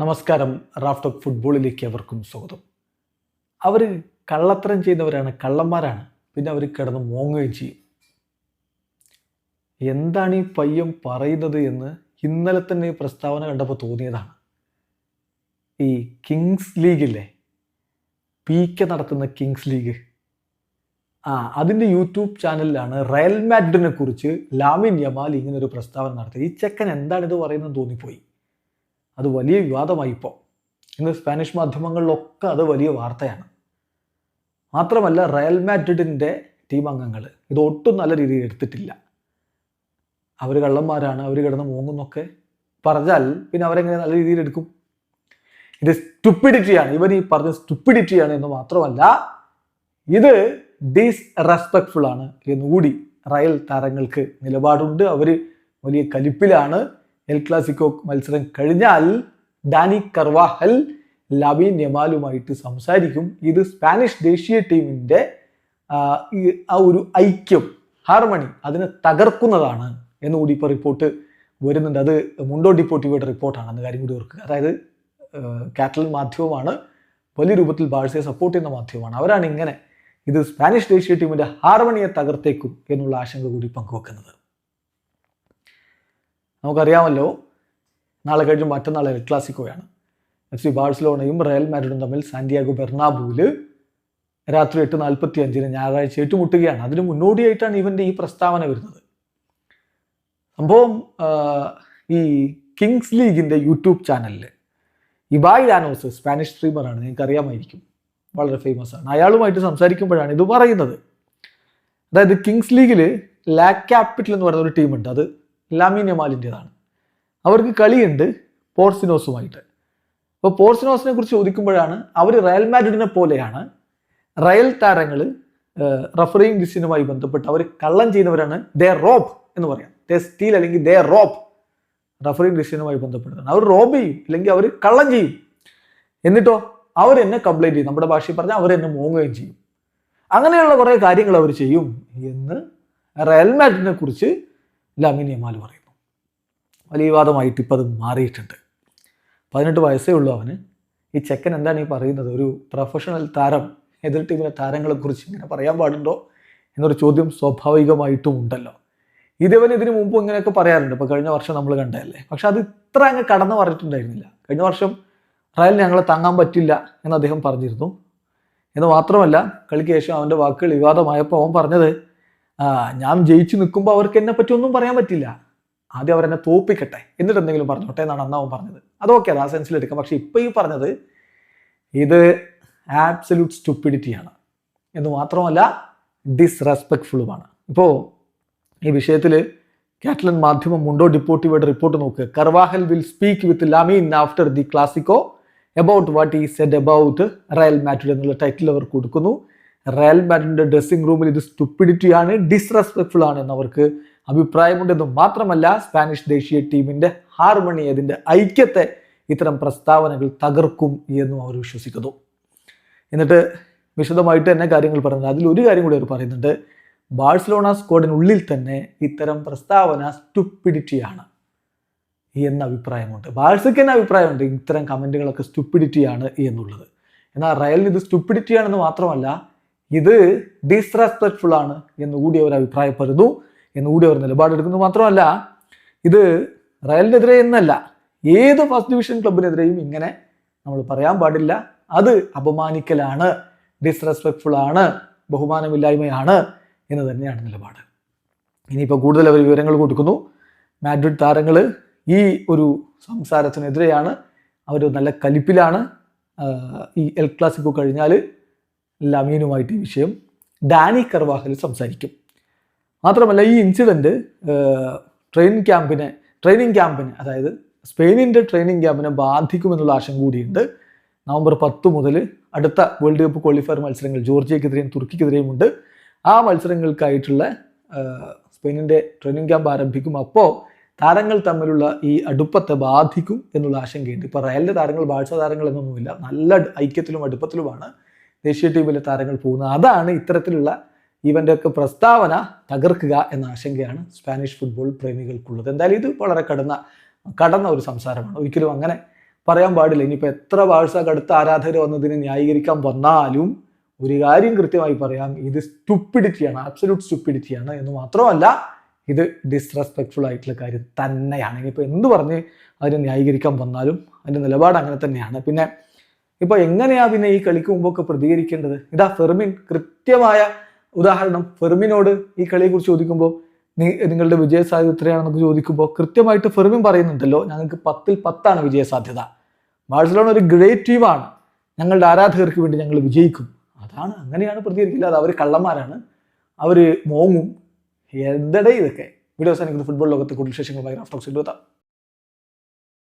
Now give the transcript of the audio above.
നമസ്കാരം. Raft of ഫുട്ബോളിലേക്ക് അവർക്കും സ്വാഗതം. അവർ കള്ളത്തരം ചെയ്യുന്നവരാണ് കള്ളന്മാരാണ്. പിന്നെ അവർ കിടന്ന് മോങ്ങുകയും ചെയ്യും. എന്താണ് ഈ പയ്യൻ പറയുന്നത് എന്ന് ഇന്നലെ തന്നെ ഈ പ്രസ്താവന കണ്ടപ്പോൾ തോന്നിയതാണ്. ഈ കിങ്സ് ലീഗില്ലേ? പി കെ നടത്തുന്ന കിങ്സ് ലീഗ്. ആ അതിന്റെ യൂട്യൂബ് ചാനലിലാണ് റയൽ മാഡ്രിനെ കുറിച്ച് ലാമിൻ യമാൽ ഇങ്ങനൊരു പ്രസ്താവന നടത്തി ഈ ചെക്കൻ എന്താണ് ഇത് പറയുന്നത് തോന്നിപ്പോയി. അത് വലിയ വിവാദമായി ഇപ്പോൾ ഇന്ന് സ്പാനിഷ് മാധ്യമങ്ങളിലൊക്കെ അത് വലിയ വാർത്തയാണ്. മാത്രമല്ല റയൽ മാഡ്രിഡിന്റെ ടീം അംഗങ്ങൾ ഇത് ഒട്ടും നല്ല രീതിയിൽ എടുത്തിട്ടില്ല. അവർ കള്ളന്മാരാണ് അവർ കിടന്ന് മൂങ്ങുന്നൊക്കെ പറഞ്ഞാൽ പിന്നെ അവരെങ്ങനെ നല്ല രീതിയിൽ എടുക്കും? ഇത് സ്റ്റുപ്പിഡിറ്റിയാണ്. ഇവൻ ഈ പറഞ്ഞ സ്റ്റുപ്പിഡിറ്റിയാണ് എന്ന് മാത്രമല്ല ഇത് ഡിസ്റെസ്പെക്ട്ഫുൾ ആണ്. എന്നുകൂടി റയൽ താരങ്ങൾക്ക് നിലപാടുണ്ട്. അവർ വലിയ കലിപ്പിലാണ്. എൽ ക്ലാസിക്കോ മത്സരം കഴിഞ്ഞാൽ ഡാനി കർവാഹൽ ലബീൻ യമാലുമായിട്ട് സംസാരിക്കും. ഇത് സ്പാനിഷ് ദേശീയ ടീമിന്റെ ആ ഒരു ഐക്യം ഹാർമണി അതിനെ തകർക്കുന്നതാണ് എന്നുകൂടി ഇപ്പോൾ റിപ്പോർട്ട് വരുന്നുണ്ട്. അത് മുണ്ടോ ഡിപ്പോർട്ടിവയുടെ റിപ്പോർട്ടാണ് അന്ന് കാര്യം കൂടി ഓർക്കുക. അതായത് കാറ്റലൻ മാധ്യമമാണ് വലിയ രൂപത്തിൽ ബാഴ്സയെ സപ്പോർട്ട് ചെയ്യുന്ന മാധ്യമമാണ്. അവരാണ് ഇങ്ങനെ ഇത് സ്പാനിഷ് ദേശീയ ടീമിന്റെ ഹാർമണിയെ തകർത്തേക്കും എന്നുള്ള ആശങ്ക കൂടി പങ്കുവെക്കുന്നത്. നമുക്കറിയാമല്ലോ നാളെ കഴിഞ്ഞ് മറ്റന്നാൾ എൽ ക്ലാസിക്കോയാണ്. എഫ് സി ബാഴ്സലോണയും റയൽ മാഡ്രിഡും തമ്മിൽ സാന്റിയാഗോ ബെർണാബുവിൽ രാത്രി എട്ട് നാൽപ്പത്തി അഞ്ചിന് ഞായറാഴ്ച ഏറ്റുമുട്ടുകയാണ്. അതിന് മുന്നോടിയായിട്ടാണ് ഇവന്റെ ഈ പ്രസ്താവന വരുന്നത്. സംഭവം ഈ കിങ്സ് ലീഗിന്റെ യൂട്യൂബ് ചാനലിൽ ഇബായ് ലാനോസ് സ്പാനിഷ് സ്ട്രീമറാണ് നിങ്ങൾക്ക് അറിയാമായിരിക്കും വളരെ ഫേമസ് ആണ്. അയാളുമായിട്ട് സംസാരിക്കുമ്പോഴാണ് ഇത് പറയുന്നത്. അതായത് കിങ്സ് ലീഗിൽ ലാക്ക് ക്യാപിറ്റൽ എന്ന് പറയുന്ന ഒരു ടീമുണ്ട്. അത് ലാമിൻ യമാലിന്റെതാണ് അവർക്ക് കളിയുണ്ട് പോർസിനോസുമായിട്ട്. അപ്പോൾ പോർസിനോസിനെ കുറിച്ച് ചോദിക്കുമ്പോഴാണ് അവർ റയൽ മാഡ്രിഡിനെ പോലെയാണ് റയൽ താരങ്ങൾ റഫറിങ് ഡിസിനുമായി ബന്ധപ്പെട്ട് അവർ കള്ളം ചെയ്യുന്നവരാണ് ദേ റോബ് എന്ന് പറയാം. ദേ സ്റ്റീൽ അല്ലെങ്കിൽ ദേ റോബ് റഫറിങ് ഡിസിനുമായി ബന്ധപ്പെട്ടതാണ് അവർ റോബ് ചെയ്യും അല്ലെങ്കിൽ അവർ കള്ളം ചെയ്യും. എന്നിട്ടോ അവർ എന്നെ കംപ്ലൈന്റ് ചെയ്യും. നമ്മുടെ ഭാഷയിൽ പറഞ്ഞാൽ അവർ എന്നെ മോങ്ങുകയും ചെയ്യും. അങ്ങനെയുള്ള കുറേ കാര്യങ്ങൾ അവർ ചെയ്യും എന്ന് റയൽ മാഡ്രിഡിനെ കുറിച്ച് ലാമിൻ യമാൽ പറയുന്നു വലിയ വിവാദമായിട്ട് ഇപ്പം അത് മാറിയിട്ടുണ്ട്. പതിനെട്ട് വയസ്സേ ഉള്ളൂ അവന്. ഈ ചെക്കൻ എന്താണ് ഈ പറയുന്നത്? ഒരു പ്രൊഫഷണൽ താരം എതിർ ടീമിലെ താരങ്ങളെക്കുറിച്ച് ഇങ്ങനെ പറയാൻ പാടുണ്ടോ എന്നൊരു ചോദ്യം സ്വാഭാവികമായിട്ടും ഉണ്ടല്ലോ. ഇതേവൻ ഇതിനു മുമ്പ് ഇങ്ങനെയൊക്കെ പറയാറുണ്ട്. ഇപ്പോൾ കഴിഞ്ഞ വർഷം നമ്മൾ കണ്ടതല്ലേ? പക്ഷെ അത് ഇത്ര അങ്ങ് കടന്നു പറഞ്ഞിട്ടുണ്ടായിരുന്നില്ല. കഴിഞ്ഞ വർഷം റയൽ ഞങ്ങളെ താങ്ങാൻ പറ്റില്ല എന്ന് അദ്ദേഹം പറഞ്ഞിരുന്നു. എന്ന് മാത്രമല്ല കളിക്ക് ശേഷം അവന്റെ വാക്കുകൾ വിവാദമായപ്പോൾ അവൻ പറഞ്ഞത് ഞാൻ ജയിച്ചു നിൽക്കുമ്പോൾ അവർക്ക് എന്നെ പറ്റി ഒന്നും പറയാൻ പറ്റില്ല. ആദ്യം അവരെന്നെ തോപ്പിക്കട്ടെ. എന്നിട്ട് എന്തെങ്കിലും പറഞ്ഞോട്ടെ എന്നാണ് അന്നാവും പറഞ്ഞത്. അതൊക്കെ അത് ആ സെൻസിൽ എടുക്കാം പക്ഷെ ഇപ്പോൾ ഈ പറഞ്ഞത് ഇത് ആബ്സല്യൂട്ട് സ്റ്റുപ്പിഡിറ്റിയാണ് എന്ന് മാത്രമല്ല ഡിസ്റെസ്പെക്ട്ഫുള്ളുമാണ് ഇപ്പോൾ ഈ വിഷയത്തിൽ കാറ്റലൻ മാധ്യമം മുണ്ടോ ഡിപ്പോർട്ടിവയുടെ റിപ്പോർട്ട് നോക്കുക Carvajal will speak with Lamine after the Clasico about what he said about Real Madrid എന്നുള്ള ടൈറ്റിൽ അവർ കൊടുക്കുന്നു. റയൽ മാഡ്രിഡിന്റെ ഡ്രസ്സിംഗ് റൂമിൽ ഇത് സ്റ്റുപ്പിഡിറ്റിയാണ് ഡിസ്റെസ്പെക്ട്ഫുൾ ആണ് എന്നവർക്ക് അഭിപ്രായമുണ്ടെന്ന് മാത്രമല്ല സ്പാനിഷ് ദേശീയ ടീമിന്റെ ഹാർമണി അതിന്റെ ഐക്യത്തെ ഇത്തരം പ്രസ്താവനകൾ തകർക്കും എന്നും അവർ വിശ്വസിക്കുന്നു. എന്നിട്ട് വിശദമായിട്ട് തന്നെ കാര്യങ്ങൾ പറയുന്നത്. അതിൽ ഒരു കാര്യം കൂടി അവർ പറയുന്നുണ്ട്. ബാഴ്സലോണ സ്ക്വാഡിനുള്ളിൽ തന്നെ ഇത്തരം പ്രസ്താവന സ്റ്റുപ്പിഡിറ്റിയാണ് എന്ന അഭിപ്രായമുണ്ട്. ബാഴ്സയ്ക്ക് തന്നെ അഭിപ്രായമുണ്ട്. ഇത്തരം കമന്റുകളൊക്കെ സ്റ്റുപ്പിഡിറ്റിയാണ് എന്നുള്ളത്. എന്നാൽ റയലിന് ഇത് സ്റ്റുപ്പിഡിറ്റിയാണെന്ന് മാത്രമല്ല ഇത് ഡിസ്റെസ്പെക്ട്ഫുൾ ആണ് എന്ന് എന്നുകൂടി അവർ അഭിപ്രായപ്പെടുന്നു എന്നുകൂടി അവർ നിലപാടെടുക്കുന്നു മാത്രമല്ല ഇത് റയലിനെതിരെ എന്നല്ല ഏത് ഫസ്റ്റ് ഡിവിഷൻ ക്ലബിനെതിരെയും ഇങ്ങനെ നമ്മൾ പറയാൻ പാടില്ല. അത് അപമാനിക്കലാണ് ഡിസ്റെസ്പെക്ട്ഫുൾ ആണ് ബഹുമാനമില്ലായ്മയാണ് എന്ന് തന്നെയാണ് നിലപാട്. ഇനിയിപ്പോൾ കൂടുതൽ അവർ വിവരങ്ങൾ കൊടുക്കുന്നു. മാഡ്രിഡ് താരങ്ങൾ ഈ ഒരു സംസാരത്തിനെതിരെയാണ്. അവർ നല്ല കലിപ്പിലാണ്. ഈ എൽ ക്ലാസിക്കോ കഴിഞ്ഞാൽ ലമീനുമായിട്ട് ഈ വിഷയം ഡാനി കർവാഹൽ സംസാരിക്കും. മാത്രമല്ല ഈ ഇൻസിഡന്റ് ട്രെയിനിങ് ക്യാമ്പിനെ ട്രെയിനിങ് ക്യാമ്പിനെ അതായത് സ്പെയിനിന്റെ ട്രെയിനിങ് ക്യാമ്പിനെ ബാധിക്കുമെന്നുള്ള ആശങ്ക കൂടിയുണ്ട്. നവംബർ പത്ത് മുതൽ അടുത്ത വേൾഡ് കപ്പ് ക്വാളിഫയർ മത്സരങ്ങൾ ജോർജിയക്കെതിരെയും തുർക്കിക്കെതിരെയും ഉണ്ട്. ആ മത്സരങ്ങൾക്കായിട്ടുള്ള സ്പെയിനിന്റെ ട്രെയിനിങ് ക്യാമ്പ് ആരംഭിക്കും. അപ്പോൾ താരങ്ങൾ തമ്മിലുള്ള ഈ അടുപ്പത്തെ ബാധിക്കും എന്നുള്ള ആശങ്കയുണ്ട്. ഇപ്പോൾ റയലിന്റെ താരങ്ങൾ ബാഴ്സ താരങ്ങൾ എന്നൊന്നുമില്ല. നല്ല ഐക്യത്തിലും അടുപ്പത്തിലുമാണ്. ദേശീയ ടീമിലെ താരങ്ങൾ പോകുന്നത്. അതാണ് ഇത്തരത്തിലുള്ള ഇവന്റെ ഒക്കെ പ്രസ്താവന തകർക്കുക എന്ന ആശങ്കയാണ് സ്പാനിഷ് ഫുട്ബോൾ പ്രേമികൾക്കുള്ളത്. എന്തായാലും ഇത് വളരെ കടന്ന കടന്ന ഒരു സംസാരമാണ്. ഒരിക്കലും അങ്ങനെ പറയാൻ പാടില്ല. ഇനിയിപ്പോൾ എത്ര ബാഴ്സ കടുത്ത ആരാധകർ വന്നതിനെ ന്യായീകരിക്കാൻ വന്നാലും ഒരു കാര്യം കൃത്യമായി പറയാം. ഇത് സ്റ്റുപ്പിഡിറ്റിയാണ് ആബ്സല്യൂട്ട് സ്റ്റുപ്പിഡിറ്റിയാണ് എന്ന് മാത്രമല്ല ഇത് ഡിസ്റെസ്പെക്ട്ഫുൾ ആയിട്ടുള്ള കാര്യം തന്നെയാണ്. ഇനിയിപ്പോൾ എന്ത് പറഞ്ഞ് അതിനെ ന്യായീകരിക്കാൻ വന്നാലും അതിന്റെ നിലപാട് അങ്ങനെ തന്നെയാണ്. പിന്നെ ഇപ്പോൾ എങ്ങനെയാ പിന്നെ ഈ കളിക്ക് മുമ്പൊക്കെ പ്രതികരിക്കേണ്ടത്? ഇതാ ഫെർമിൻ കൃത്യമായ ഉദാഹരണം. ഫെർമിനോട് ഈ കളിയെ കുറിച്ച് ചോദിക്കുമ്പോൾ നിങ്ങളുടെ വിജയസാധ്യത എത്രയാണെന്നൊക്കെ ചോദിക്കുമ്പോൾ കൃത്യമായിട്ട് ഫെർമിൻ പറയുന്നുണ്ടല്ലോ ഞങ്ങൾക്ക് പത്തിൽ പത്താണ് വിജയ സാധ്യത ബാഴ്സലോണ ഒരു ഗ്രേറ്റ് ടീമാണ്. ഞങ്ങളുടെ ആരാധകർക്ക് വേണ്ടി ഞങ്ങൾ വിജയിക്കും. അതാണ് അങ്ങനെയാണ് പ്രതികരിക്കില്ല അത് അവർ കള്ളന്മാരാണ്. അവർ മോങ്ങും. എന്തടേ ഇതൊക്കെ? വീഡിയോ അവസാനിക്കുന്ന. ഫുട്ബോൾ ലോകത്തെ കൂടുതൽ വിശേഷങ്ങളുമായി എത്താം.